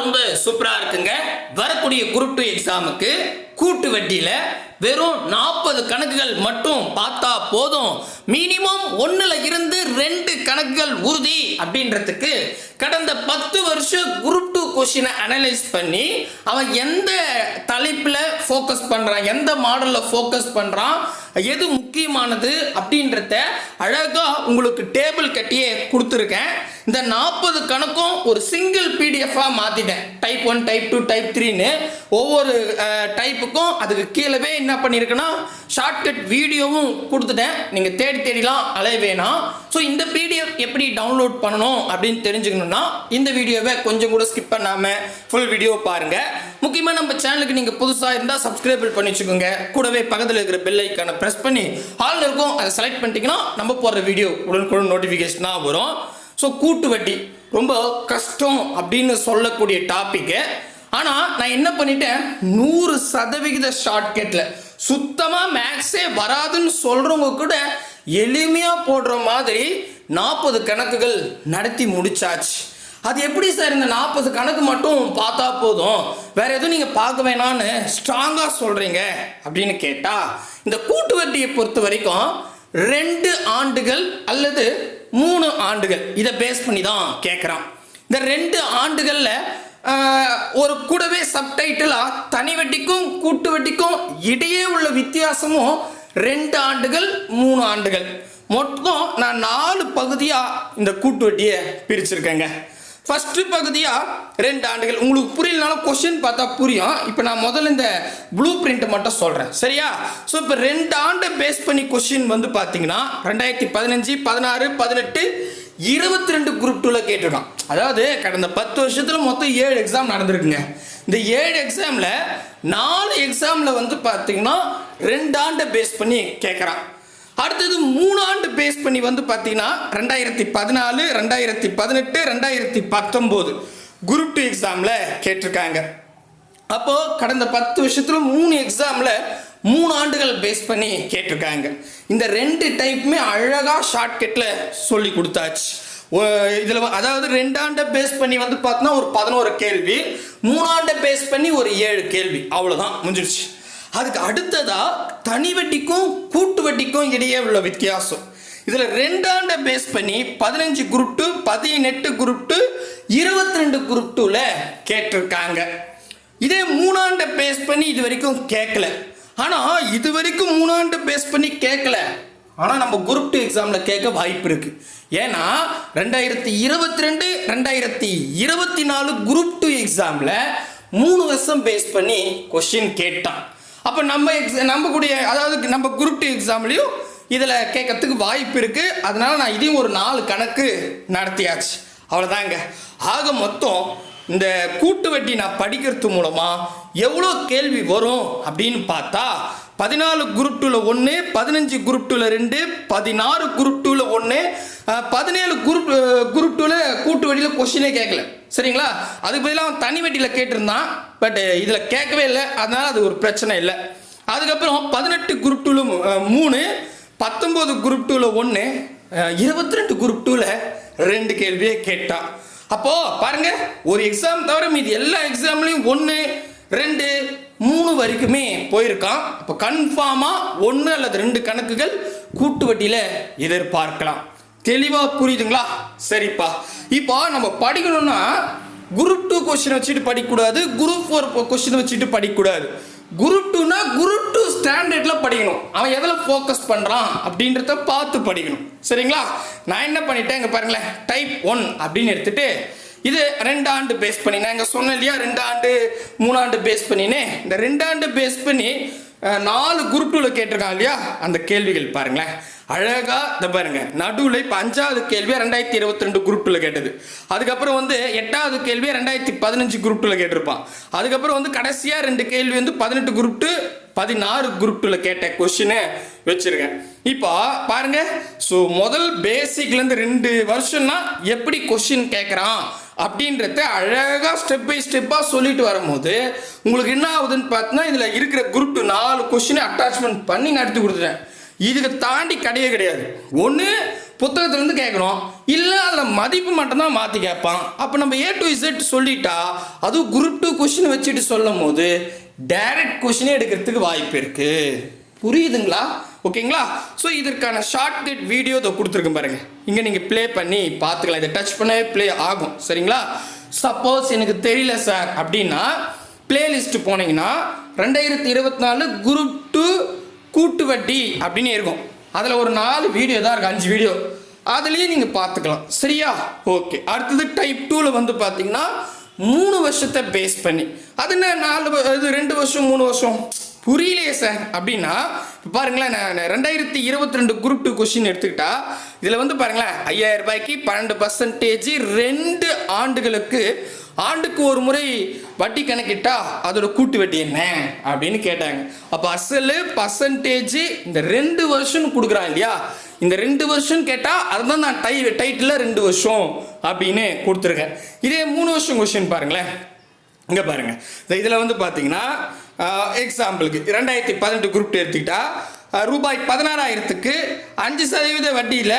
ரொம்ப சூப்பரா இருக்குங்க. வரக்கூடிய குரூப் டூ எக்ஸாமுக்கு கூட்டு வட்டியில வெறும் நாற்பது கணக்குகள் மட்டும் பார்த்தா போதும். மினிமம் ஒன்றுல இருந்து ரெண்டு கணக்குகள் உறுதி அப்படின்றதுக்கு கடந்த பத்து வருஷம் குரூப் டூ கொஸ்டினை அனலைஸ் பண்ணி அவன் எந்த தலைப்பில் ஃபோக்கஸ் பண்ணுறான் எந்த மாடலில் ஃபோக்கஸ் பண்ணுறான் எது முக்கியமானது அப்படின்றத அழகாக உங்களுக்கு டேபிள் கட்டியே கொடுத்துருக்கேன். இந்த நாற்பது கணக்கும் ஒரு சிங்கிள் பிடிஎஃபாக மாற்றிட்டேன் type one type two type த்ரீன்னு ஒவ்வொரு டைப்புக்கும் அதுக்கு கீழவே என்ன பண்ணியிருக்கேன்னா ஷார்ட்கட் வீடியோவும் கொடுத்துட்டேன். நீங்கள் தேடி தேடிலாம் அலைய வேணாம். ஸோ இந்த பிடிஎஃப் எப்படி டவுன்லோட் பண்ணணும் அப்படின்னு தெரிஞ்சுக்கணும்னா இந்த வீடியோவை கொஞ்சம் கூட ஸ்கிப் பண்ணாமல் ஃபுல் வீடியோ பாருங்கள் முக்கியமாக நம்ம சேனலுக்கு நீங்கள் புதுசாக இருந்தால் சப்ஸ்கிரைபிள் பண்ணி வச்சுக்கோங்க. கூடவே பக்கத்தில் இருக்கிற பெல் ஐக்கான ப்ரெஸ் பண்ணி ஆல் இருக்கும் அதை செலக்ட் பண்ணிட்டீங்கன்னா நம்ம போடுற வீடியோ உடனுக்குடன் நோட்டிஃபிகேஷனாக வரும். ஸோ கூட்டு வட்டி ரொம்ப கஷ்டம் அப்படின்னு சொல்லக்கூடிய டாப்பிக்கு ஆனால் நான் என்ன பண்ணிட்டேன்? நூறு சதவிகித ஷார்ட்கட்டில் சுத்தமாக மேக்ஸே வராதுன்னு சொல்கிறவங்க கூட எளிமையாக போடுற மாதிரி நாற்பது கணக்குகள் நடத்தி முடிச்சாச்சு. அது எப்படி சார் இந்த நாற்பது கணக்கு மட்டும் பார்த்தா போதும்? வேற எதுவும் நீங்கள் பார்க்க வேணான்னு ஸ்ட்ராங்காக சொல்கிறீங்க அப்படின்னு கேட்டால் இந்த கூட்டு வட்டியை பொறுத்த வரைக்கும் ரெண்டு ஆண்டுகள் அல்லது மூணு ஆண்டுகள். இதை பேஸ் பண்ணி தான் கேட்குறான் இந்த ரெண்டு ஆண்டுகளில் ஒரு கூடவே சப்டைட்டிலாக தனி வட்டிக்கும் கூட்டு வட்டிக்கும் இடையே உள்ள வித்தியாசமும் ரெண்டு ஆண்டுகள் மூணு ஆண்டுகள். மொத்தம் நான் நாலு பகுதியாக இந்த கூட்டு வட்டியை பிரிச்சிருக்கேங்க. ஃபர்ஸ்ட் பகுதியாக ரெண்டு ஆண்டுகள். உங்களுக்கு புரியலனாலும் கொஸ்டின் பார்த்தா புரியும். இப்போ நான் முதல்ல இந்த ப்ளூ பிரிண்ட் மட்டும் சொல்கிறேன் சரியா? ஸோ இப்போ ரெண்டு ஆண்டை பேஸ் பண்ணி கொஸ்டின் வந்து பார்த்தீங்கன்னா ரெண்டாயிரத்தி பதினஞ்சு பதினாறு பதினெட்டு இருபத்தி ரெண்டு குரூப் டூவில் கேட்டிருக்கான். அதாவது கடந்த பத்து வருஷத்தில் மொத்தம் ஏழு எக்ஸாம் நடந்திருக்குங்க. இந்த ஏழு எக்ஸாமில் நாலு எக்ஸாமில் வந்து பார்த்தீங்கன்னா ரெண்டு ஆண்டை பேஸ் பண்ணி கேட்குறான். அடுத்தது மூணு ஆண்டு பேஸ் பண்ணி வந்து பார்த்தீங்கன்னா ரெண்டாயிரத்தி பதினாலு ரெண்டாயிரத்தி பதினெட்டு ரெண்டாயிரத்தி பத்தொம்போது குரூப் டூ எக்ஸாமில் கேட்டிருக்காங்க. அப்போது கடந்த பத்து வருஷத்தில் மூணு எக்ஸாமில் மூணு ஆண்டுகள் பேஸ் பண்ணி கேட்டிருக்காங்க. இந்த ரெண்டு டைப்புமே அழகாக ஷார்ட்கட்டில் சொல்லி கொடுத்தாச்சு. இதில் அதாவது ரெண்டாண்டை பேஸ் பண்ணி வந்து பார்த்தோன்னா ஒரு பதினோரு கேள்வி மூணாண்டை பேஸ் பண்ணி ஒரு ஏழு கேள்வி. அவ்வளோதான் முடிஞ்சிருச்சு. அதுக்கு அடுத்ததா தனி வட்டிக்கும் கூட்டு வட்டிக்கும் இடையே உள்ள வித்தியாசம். இதில் ரெண்டாண்ட பேஸ் பண்ணி பதினஞ்சு குரூப் டூ பதினெட்டு குரூப் டூ இருபத்தி ரெண்டு குரூப் டூவில் கேட்டிருக்காங்க. இதே மூணாண்ட பேஸ் பண்ணி இது வரைக்கும் கேட்கல ஆனால் இது வரைக்கும் மூணாண்டு பேஸ் பண்ணி கேட்கல ஆனால் நம்ம குரூப் டூ எக்ஸாமில் கேட்க வாய்ப்பு இருக்குது ஏன்னா ரெண்டாயிரத்தி இருபத்தி ரெண்டு ரெண்டாயிரத்தி இருபத்தி நாலு குரூப் டூ எக்ஸாமில் மூணு வருஷம் பேஸ் பண்ணி கொஷின் கேட்டான். அப்போ நம்ம எக்ஸ் நம்பக்கூடிய அதாவது நம்ம குரூப் டூ எக்ஸாம்லேயும் இதில் கேட்கறதுக்கு வாய்ப்பு இருக்குது அதனால் நான் இதையும் ஒரு நாலு கணக்கு நடத்தியாச்சு. அவ்வளோதாங்க ஆக மொத்தம் இந்த கூட்டு வட்டி நான் படிக்கிறது மூலமாக எவ்வளோ கேள்வி வரும் அப்படின்னு பார்த்தா பதினாலு குரூப் டூவில் ஒன்று பதினஞ்சு குரூப் டூவில் ரெண்டு பதினாறு குரூப் டூவில் ஒன்று பதினேழு குரூப் குரூப் டூவில் கூட்டு வட்டியில் கொஷினே கேட்கல சரிங்களா? அதுக்கு பதிலாக அவன் தனி வட்டியில் கேட்டிருந்தான். பட் uh, இதில் கேட்கவே இல்லை. அதனால் அது ஒரு பிரச்சனை இல்லை. அதுக்கப்புறம் பதினெட்டு குரூப் டூவில் மூணு பத்தொம்போது குரூப் டூவில் ஒன்று இருபத்தி ரெண்டு குரூப் டூவில் ரெண்டு கேள்வியே கேட்டான் அப்போது பாருங்க ஒரு எக்ஸாம் தவிர மீதி எல்லா எக்ஸாம்லேயும் ஒன்று ரெண்டு மூணு வரைக்குமே போயிருக்கான். அப்போ கன்ஃபார்மாக ஒன்று அல்லது ரெண்டு கணக்குகள் கூட்டு வட்டியில் எதிர்பார்க்கலாம். தெளிவாக புரியுதுங்களா? சரிப்பா. இப்போ நம்ம படிக்கணும்னா குரூப் டூ கொஸ்டின் வச்சுட்டு படிக்கக்கூடாது குரூப் ஃபோர் கொஸ்டின் வச்சுட்டு படிக்கக்கூடாது. குரூப் டூனா குரூப் டூ ஸ்டாண்டர்டில் படிக்கணும். அவன் எதில் ஃபோக்கஸ் பண்ணுறான் அப்படின்றத பார்த்து படிக்கணும். சரிங்களா? நான் என்ன பண்ணிட்டேன்? இங்கே பாருங்களேன். டைப் ஒன் அப்படின்னு எடுத்துட்டு இது ரெண்டு ஆண்டு பேஸ் பண்ணி நான் இங்கே சொன்னேன் இல்லையா? ரெண்டு ஆண்டு மூணாண்டு பேஸ் பண்ணினே இந்த ரெண்டு ஆண்டு பேஸ் பண்ணி நாலு குரூப் டூவில் கேட்டிருக்கான் இல்லையா? அந்த கேள்விகள் பாருங்களேன். அழகா இந்த பாருங்க. நடுவில் இப்போ அஞ்சாவது கேள்வி ரெண்டாயிரத்தி இருபத்தி ரெண்டு குரூப் டூவில் கேட்டது. அதுக்கப்புறம் வந்து எட்டாவது கேள்வி ரெண்டாயிரத்தி பதினஞ்சு குரூப் டூவில் கேட்டிருப்பான். அதுக்கப்புறம் வந்து கடைசியாக ரெண்டு கேள்வி வந்து பதினெட்டு குரூப் டூ பதினாறு குரூப் டூவில் கேட்ட கொஸ்டினை வச்சிருக்கேன். இப்போ பாருங்க. ஸோ முதல் பேசிக்லேருந்து ரெண்டு வருஷம்னா எப்படி கொஸ்டின் கேட்குறான் அப்படின்றத அழகாக ஸ்டெப் பை ஸ்டெப்பாக சொல்லிட்டு வரும்போது உங்களுக்கு என்ன ஆகுதுன்னு பார்த்தீங்கன்னா இதில் இருக்கிற குரூப் டூ நாலு கொஸ்டினை அட்டாச்மெண்ட் பண்ணி நடத்தி கொடுத்துட்டேன். இதுக்கு தாண்டி கிடையவே கிடையாது. ஒன்று புத்தகத்துலேருந்து கேட்குறோம் இல்லை அதில் மதிப்பு மட்டும்தான் மாற்றி கேட்பான். அப்போ நம்ம ஏ டு இசட் சொல்லிட்டா அதுவும் குரூப் டூ கொஷின் வச்சுட்டு சொல்லும் போது டைரக்ட் கொஷினே எடுக்கிறதுக்கு வாய்ப்பு இருக்குது புரியுதுங்களா? ஓகேங்களா ஸோ இதற்கான ஷார்ட்கட் வீடியோ இதை கொடுத்துருக்கேன் பாருங்க. இங்கே நீங்கள் ப்ளே பண்ணி பார்த்துக்கலாம். இதை டச் பண்ணவே ப்ளே ஆகும். சரிங்களா? சப்போஸ் எனக்கு தெரியல சார் அப்படின்னா பிளேலிஸ்ட் போனீங்கன்னா ரெண்டாயிரத்தி இருபத்தி நாலு குரூப் டூ கூட்டு வட்டி அப்படின்னு இருக்கும். அதில் ஒரு நாலு வீடியோ தான் இருக்குது அஞ்சு வீடியோ அதுலேயும் நீங்கள் பார்த்துக்கலாம். சரியா? ஓகே அடுத்தது டைப் டூவில் வந்து பார்த்தீங்கன்னா மூணு வருஷத்தை பேஸ் பண்ணி. அது என்ன? நாலு இது ரெண்டு வருஷம் மூணு வருஷம்? புரியலையே சார். அப்படின்னா பாருங்களேன் நான் ரெண்டாயிரத்தி இருபத்தி ரெண்டு குரூப் டூ கொஷின் எடுத்துக்கிட்டா இதில் வந்து பாருங்களேன் ஐயாயிரம் ரூபாய்க்கு பன்னெண்டு பர்சன்டேஜ் ரெண்டு ஆண்டுகளுக்கு ஆண்டுக்கு ஒரு முறை வட்டி கணக்கிட்டா அதோட கூட்டு வட்டி என்ன? அப்படின்னு கேட்டாங்க. அப்போ அசல் பர்சன்டேஜ் இந்த ரெண்டு வருஷம் கொடுக்குறான் இல்லையா? இந்த ரெண்டு வருஷம் கேட்டால் அதுதான் நான் டை டைட்டில் ரெண்டு வருஷம் அப்படின்னு கொடுத்துருக்கேன். இதே மூணு வருஷம் கொஷின் பாருங்களேன். இங்கே பாருங்க. இந்த இதில் வந்து பார்த்தீங்கன்னா எக்ஸாம்பிளுக்கு ரெண்டாயிரத்தி பதினெட்டு குரூப் எடுத்துக்கிட்டால் ரூபாய் பதினாறாயிரத்துக்கு அஞ்சு சதவீத வட்டியில்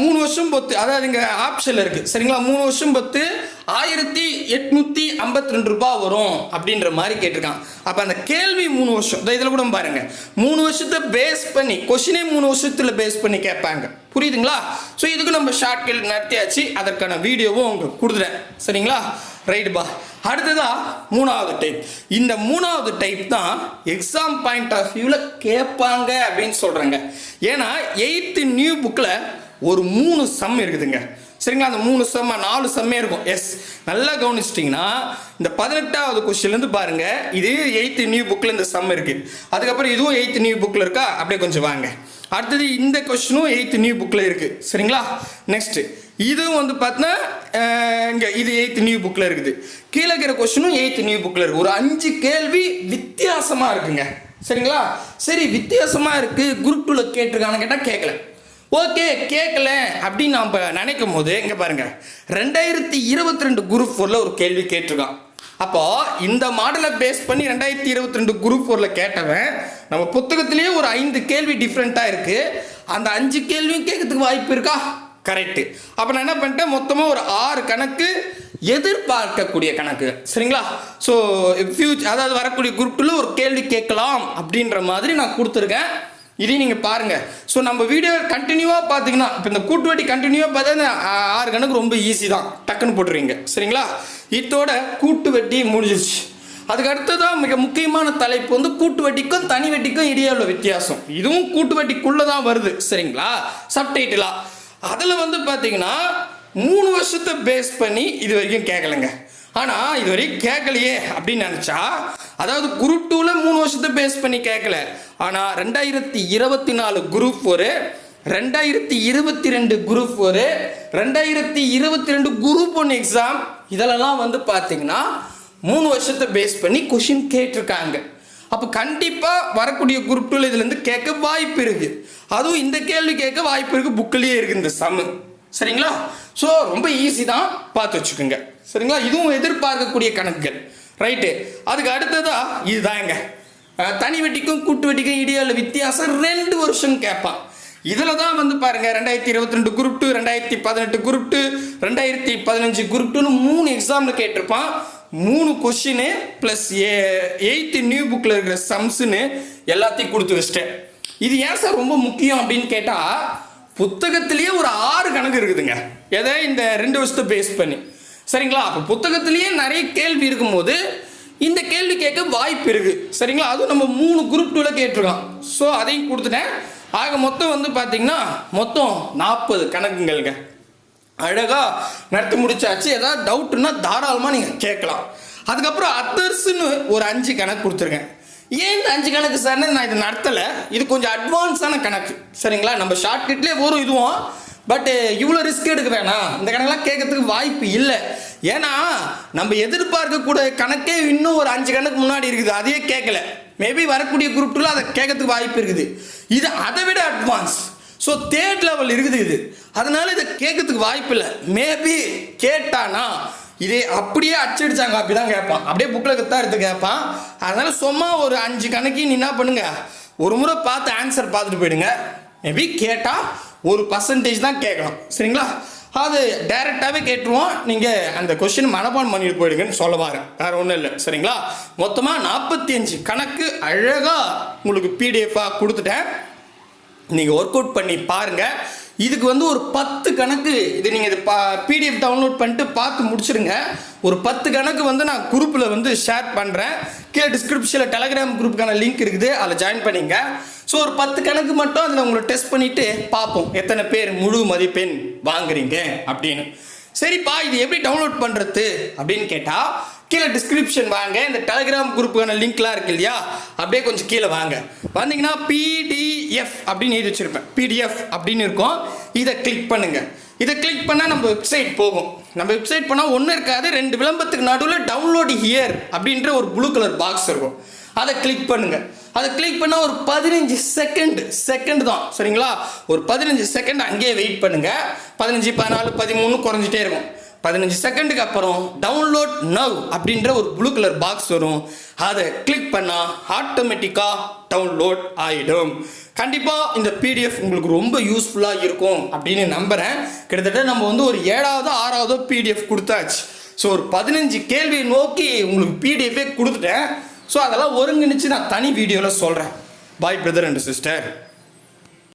மூணு வருஷம் பொத்து அதாவது இங்கே ஆப்ஷனில் இருக்குது சரிங்களா? மூணு வருஷம் பொத்து ஆயிரத்தி எட்நூற்றி ஐம்பத்தி ரெண்டு ரூபாய் வரும் அப்படின்ற மாதிரி கேட்டிருக்கான். அப்போ அந்த கேள்வி மூணு வருஷம் இந்த இதில் கூட பாருங்கள் மூணு வருஷத்தை பேஸ் பண்ணி கொஷினே மூணு வருஷத்தில் பேஸ் பண்ணி கேட்பாங்க. புரியுதுங்களா? ஸோ இதுக்கு நம்ம ஷார்ட்கட் நடத்தியாச்சு. அதற்கான வீடியோவும் உங்களுக்கு கொடுத்துறேன் சரிங்களா? ரைட்டுப்பா அடுத்ததான் மூணாவது டைப் இந்த மூணாவது டைப் தான் எக்ஸாம் பாயிண்ட் ஆஃப் வியூவில் கேட்பாங்க அப்படின்னு சொல்கிறாங்க ஏன்னா எயித்து நியூ புக்கில் ஒரு மூணு சம் இருக்குதுங்க. சரிங்களா? அந்த மூணு செம்ம நாலு செம்மே இருக்கும். எஸ் நல்லா கவனிச்சிட்டிங்கன்னா இந்த பதினெட்டாவது கொஸ்டின்லேருந்து பாருங்க இது எயித்து நியூ புக்கில் இந்த சம் இருக்குது அதுக்கப்புறம் இதுவும் எயித்து நியூ புக்கில் இருக்கா? அப்படியே கொஞ்சம் வாங்க. அடுத்தது இந்த கொஸ்டினும் எயித்து நியூ புக்கில் இருக்குது சரிங்களா? நெக்ஸ்ட்டு இதுவும் வந்து பார்த்தீங்கன்னா இங்கே இது எயித்து நியூ புக்கில் இருக்குது. கீழே இருக்கிற கொஸ்டினும் எயித் நியூ புக்கில் இருக்குது ஒரு அஞ்சு கேள்வி வித்தியாசமாக இருக்குங்க. சரிங்களா? சரி வித்தியாசமாக இருக்குது குரூப் டூவில் கேட்டிருக்கான்னு கேட்டால் கேட்கல ஓகே கேட்கல அப்படின்னு நாம் நினைக்கும் போது இங்கே பாருங்க. ரெண்டாயிரத்தி இருபத்தி ரெண்டு குரூப் ஃபோரில் ஒரு கேள்வி கேட்டிருக்கான். அப்போ இந்த மாடலை பேஸ் பண்ணி ரெண்டாயிரத்தி இருபத்தி ரெண்டு குரூப் ஃபோரில் கேட்டவன் நம்ம புத்தகத்திலேயே ஒரு ஐந்து கேள்வி டிஃப்ரெண்ட்டாக இருக்குது அந்த அஞ்சு கேள்வியும் கேட்கறதுக்கு வாய்ப்பு இருக்கா? கரெக்டு அப்போ நான் என்ன பண்ணிட்டேன்? மொத்தமாக ஒரு ஆறு கணக்கு எதிர்பார்க்கக்கூடிய கணக்கு. சரிங்களா? ஸோ ஃபியூச்சர் அதாவது வரக்கூடிய குரூப்பில் ஒரு கேள்வி கேட்கலாம் அப்படின்ற மாதிரி நான் கொடுத்துருக்கேன். இதையும் நீங்கள் பாருங்கள் ஸோ நம்ம வீடியோ கண்டினியூவாக பார்த்தீங்கன்னா இப்போ இந்த கூட்டு வட்டி கண்டினியூவாக பார்த்தா இந்த ஆறு கணக்கு ரொம்ப ஈஸி தான். டக்குன்னு போட்டுருவீங்க சரிங்களா? இதோட கூட்டு வட்டி முடிஞ்சிருச்சு. அதுக்கு அடுத்ததான் மிக முக்கியமான தலைப்பு வந்து கூட்டு வட்டிக்கும் தனி வட்டிக்கும் இடையே உள்ள வித்தியாசம். இதுவும் கூட்டு வட்டிக்குள்ளே தான் வருது. சரிங்களா? சப்டைட்டிலாக அதில் வந்து பார்த்தீங்கன்னா மூணு வருஷத்தை பேஸ் பண்ணி இது வரைக்கும் கேட்கலங்க ஆனால் இது வரைக்கும் கேட்கலையே அப்படின்னு நினச்சா அதாவது குரூப் டூவில் மூணு வருஷத்தை பேஸ் பண்ணி கேட்கல ஆனால் ரெண்டாயிரத்தி இருபத்தி நாலு குரூப் ஒரு ரெண்டாயிரத்தி இருபத்தி ரெண்டு குரூப் ஒரு ரெண்டாயிரத்தி இருபத்தி ரெண்டு குரூப் ஒன் எக்ஸாம் இதெல்லாம் வந்து பார்த்தீங்கன்னா மூணு வருஷத்தை பேஸ் பண்ணி கொஷின் கேட்டிருக்காங்க. அப்போ கண்டிப்பாக வரக்கூடிய குரூப் டூவில் இதுலேருந்து கேட்க வாய்ப்பு இருக்குது அதுவும் இந்த கேள்வி கேட்க வாய்ப்பு இருக்குது புக்கிலேயே இருக்குது இந்த சம்மு சரிங்களா? ஸோ ரொம்ப ஈஸி தான் பார்த்து வச்சுக்கோங்க. சரிங்களா? இதுவும் எதிர்பார்க்கக்கூடிய கணக்குகள். ரைட்டு அதுக்கு அடுத்ததா இதுதாங்க. தனி வட்டிக்கும் கூட்டு வட்டிக்கும் இடையில வித்தியாசம் ரெண்டு வருஷம் கேட்பான். இதில் தான் வந்து பாருங்கள் ரெண்டாயிரத்தி இருபத்தி ரெண்டு குரூப் டூ ரெண்டாயிரத்தி பதினெட்டு குரூப் டூ ரெண்டாயிரத்தி பதினஞ்சு குரூப் டூன்னு மூணு எக்ஸாமில் கேட்டிருப்பான். மூணு கொஷினு ப்ளஸ் ஏ எயித்து நியூ புக்கில் இருக்கிற சம்ஸுன்னு எல்லாத்தையும் கொடுத்து வச்சிட்டேன். இது ஏன் சார் ரொம்ப முக்கியம் அப்படின்னு கேட்டால் புத்தகத்திலேயே ஒரு ஆறு கணக்கு இருக்குதுங்க. எதை? இந்த ரெண்டு வருஷத்தை பேஸ் பண்ணி. சரிங்களா? அப்போ புத்தகத்திலேயே நிறைய கேள்வி இருக்கும்போது இந்த கேள்வி கேட்க வாய்ப்பு இருக்கு. சரிங்களா? அதுவும் நம்ம மூணு குரூப் டூவில் கேட்டிருக்கோம். ஸோ அதையும் கொடுத்துட்டேன். ஆக மொத்தம் வந்து பார்த்தீங்கன்னா மொத்தம் நாற்பது கணக்குங்கள்ங்க. அழகா நடத்தி முடிச்சாச்சு. ஏதாவது டவுட்னா தாராளமாக நீங்கள் கேட்கலாம். அதுக்கப்புறம் அதர்ஸ்னு ஒரு அஞ்சு கணக்கு கொடுத்துருக்கேன். ஏன் இந்த அஞ்சு கணக்கு சார்னு நான் இதை நடத்தலை. இது கொஞ்சம் அட்வான்ஸான கணக்கு. சரிங்களா? நம்ம ஷார்ட்கட்லேயே வரும் இதுவும். பட் இவ்வளோ ரிஸ்க் எடுக்க வேணாம். இந்த கணக்கெல்லாம் கேட்கறதுக்கு வாய்ப்பு இல்லை. ஏன்னா நம்ம எதிர்பார்க்கக்கூடிய கணக்கே இன்னும் ஒரு அஞ்சு கணக்கு முன்னாடி இருக்குது. அதையே கேட்கல. மேபி வரக்கூடிய குரூப்ல அதை கேட்கறதுக்கு வாய்ப்பு இருக்குது. இது அதை விட அட்வான்ஸ் ஸோ தேர்ட் லெவல் இருக்குது இது. அதனால் இதை கேட்கறதுக்கு வாய்ப்பு இல்லை. மேபி கேட்டானா இதே அப்படியே அச்சடிச்சாங்க அப்படி தான் கேட்பான். அப்படியே புக்கில் தான் எடுத்து கேட்பான். அதனால் சும்மா ஒரு அஞ்சு கணக்கு நீ என்ன பண்ணுங்க? ஒரு முறை பார்த்து ஆன்சர் பார்த்துட்டு போயிடுங்க. மேபி கேட்டால் ஒரு பர்சன்டேஜ் தான் கேட்கணும் சரிங்களா? அது டைரெக்டாகவே கேட்டுருவோம். நீங்கள் அந்த கொஷின் மனப்பான் பண்ணிட்டு போயிடுங்கன்னு சொல்ல வேறு ஒன்றும் இல்லை. சரிங்களா? மொத்தமாக நாற்பத்தி அஞ்சு கணக்கு அழகாக உங்களுக்கு பிடிஎஃபாக கொடுத்துட்டேன். நீங்கள் ஒர்க் அவுட் பண்ணி பாருங்கள் இதுக்கு வந்து ஒரு பத்து கணக்கு இது நீங்கள் இது பா பிடிஎஃப் டவுன்லோட் பண்ணிட்டு பார்த்து முடிச்சிடுங்க ஒரு பத்து கணக்கு வந்து நான் குரூப்பில் வந்து ஷேர் பண்ணுறேன் கீழே டிஸ்கிரிப்ஷனில் டெலகிராம் குரூப்புக்கான லிங்க் இருக்குது. அதில் ஜாயின் பண்ணிங்க. ஸோ ஒரு பத்து கணக்கு மட்டும் அதில் உங்களை டெஸ்ட் பண்ணிவிட்டு பார்ப்போம். எத்தனை பேர் முழு மதிப்பெண் வாங்குறீங்க அப்படின்னு. சரிப்பா இது எப்படி டவுன்லோட் பண்ணுறது அப்படின்னு கேட்டால் கீழே டிஸ்கிரிப்ஷன் வாங்க. இந்த டெலிகிராம் குரூப்புக்கான லிங்க்லாம் இருக்கு இல்லையா? அப்படியே கொஞ்சம் கீழே வாங்க. வந்தீங்கன்னா பிடிஎஃப் அப்படின்னு எழுதி வச்சுருப்பேன். பிடிஎஃப் அப்படின்னு இருக்கும். இதை கிளிக் பண்ணுங்க. இதை கிளிக் பண்ணால் நம்ம வெப்சைட் போகும். நம்ம வெப்சைட் போனால் ஒன்றும் இருக்காது. ரெண்டு விளம்பரத்துக்கு நடுவில் டவுன்லோடு ஹியர் அப்படின்ற ஒரு ப்ளூ கலர் பாக்ஸ் இருக்கும். அதை கிளிக் பண்ணுங்க. அதை கிளிக் பண்ணால் ஒரு பதினஞ்சு செகண்ட் செகண்ட் தான். சரிங்களா? ஒரு பதினஞ்சு செகண்ட் அங்கேயே வெயிட் பண்ணுங்க. பதினஞ்சு பதினாலு பதிமூணு குறைஞ்சிட்டே இருக்கும். பதினஞ்சு செகண்டுக்கு அப்புறம் டவுன்லோட் நவ் அப்படின்ற ஒரு ப்ளூ கலர் பாக்ஸ் வரும். அதை கிளிக் பண்ணால் ஆட்டோமேட்டிக்காக டவுன்லோட் ஆகிடும் கண்டிப்பாக இந்த பிடிஎஃப் உங்களுக்கு ரொம்ப யூஸ்ஃபுல்லாக இருக்கும் அப்படின்னு நம்புகிறேன் கிட்டத்தட்ட நம்ம வந்து ஒரு ஏழாவதோ ஆறாவதோ பிடிஎஃப் கொடுத்தாச்சு. ஸோ ஒரு பதினஞ்சு கேள்வியை நோக்கி உங்களுக்கு பிடிஎஃபே கொடுத்துட்டேன். ஸோ அதெல்லாம் ஒருங்கிணைச்சு நான் தனி வீடியோவில் சொல்கிறேன் பாய் பிரதர் அண்ட் சிஸ்டர்